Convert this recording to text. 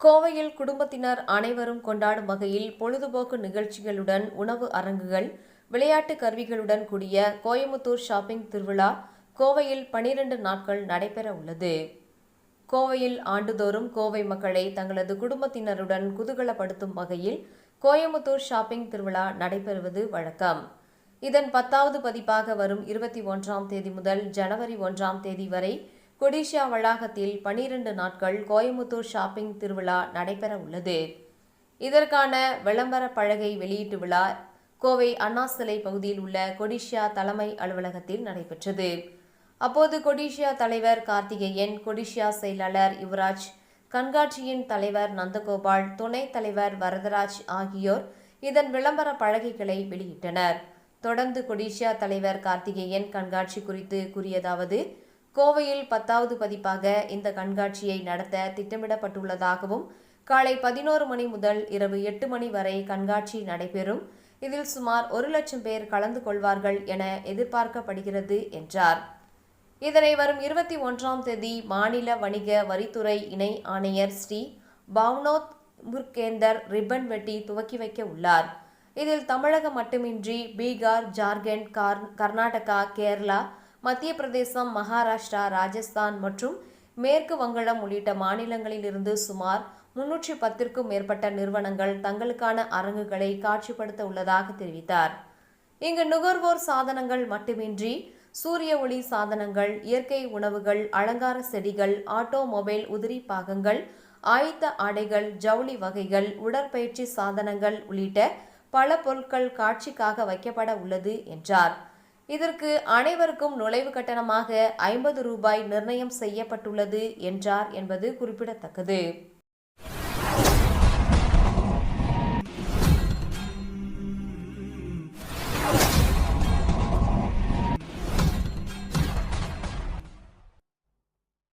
கோவையில் குடும்பத்தினர் அனைவரும் கொண்டாடும் வகையில் பொழுதுபோக்கு நிகழ்ச்சிகளுடன் உணவு அரங்குகள் விளையாட்டு கருவிகளுடன் கூடிய கோயமுத்தூர் ஷாப்பிங் திருவிழா கோவையில் பனிரெண்டு நாட்கள் நடைபெற உள்ளது. கோவையில் ஆண்டுதோறும் கோவை மக்களை தங்களது குடும்பத்தினருடன் குதூகலப்படுத்தும் வகையில் கோயமுத்தூர் ஷாப்பிங் திருவிழா நடைபெறுவது வழக்கம். இதன் பத்தாவது பதிப்பாக வரும் இருபத்தி ஒன்றாம் தேதி முதல் ஜனவரி ஒன்றாம் தேதி வரை கொடிஷியா வளாகத்தில் பனிரெண்டு நாட்கள் கோயமுத்தூர் ஷாப்பிங் திருவிழா நடைபெற உள்ளது இதற்கான விளம்பர பலகை வெளியீட்டு விழா கோவை அண்ணா சிலை பகுதியில் உள்ள கொடிஷியா தலைமை அலுவலகத்தில் நடைபெற்றது. அப்போது கொடிஷியா தலைவர் கார்த்திகேயன் கொடிஷியா செயலாளர் யுவராஜ் கண்காட்சியின் தலைவர் நந்தகோபால் துணைத் தலைவர் வரதராஜ் ஆகியோர் இதன் விளம்பர பலகைகளை வெளியிட்டனர். தொடர்ந்து கொடிஷியா தலைவர் கார்த்திகேயன் கண்காட்சி குறித்து கூறியதாவது கோவையில் பத்தாவது பதிப்பாக இந்த கண்காட்சியை நடத்த திட்டமிடப்பட்டுள்ளதாகவும் காலை பதினோரு மணி முதல் இரவு எட்டு மணி வரை கண்காட்சி நடைபெறும். இதில் சுமார் ஒரு லட்சம் பேர் கலந்து கொள்வார்கள் என எதிர்பார்க்கப்படுகிறது என்றார். இதனை வரும் இருபத்தி ஒன்றாம் தேதி மாநில வணிக வரித்துறை இணை ஆணையர் ஸ்ரீ பாவ்னோத் முர்கேந்தர் ரிப்பன் வெட்டி துவக்கி வைக்க உள்ளார். இதில் தமிழகம் மட்டுமின்றி பீகார் ஜார்க்கண்ட் கார் கர்நாடகா கேரளா மத்திய பிரதேசம் மகாராஷ்டிரா ராஜஸ்தான் மற்றும் மேற்கு வங்காளம் உள்ளிட்ட மாநிலங்களிலிருந்து சுமார் முன்னூற்றி பத்திற்கும் மேற்பட்ட நிறுவனங்கள் தங்களுக்கான அரங்குகளை காட்சிப்படுத்த உள்ளதாக தெரிவித்தார். இங்கு நுகர்வோர் சாதனங்கள் மட்டுமின்றி சூரிய ஒளி சாதனங்கள் இயற்கை உணவுகள் அலங்கார செடிகள் ஆட்டோமொபைல் உதிரி பாகங்கள் ஆயத்த ஆடைகள் ஜவுளி வகைகள் உடற்பயிற்சி சாதனங்கள் உள்ளிட்ட பல பொருட்கள் காட்சிக்காக வைக்கப்பட உள்ளது என்றார். இதற்கு அனைவருக்கும் நுழைவு கட்டணமாக ஐம்பது ரூபாய் நிர்ணயம் செய்யப்பட்டுள்ளது என்றார் என்பது குறிப்பிடத்தக்கது.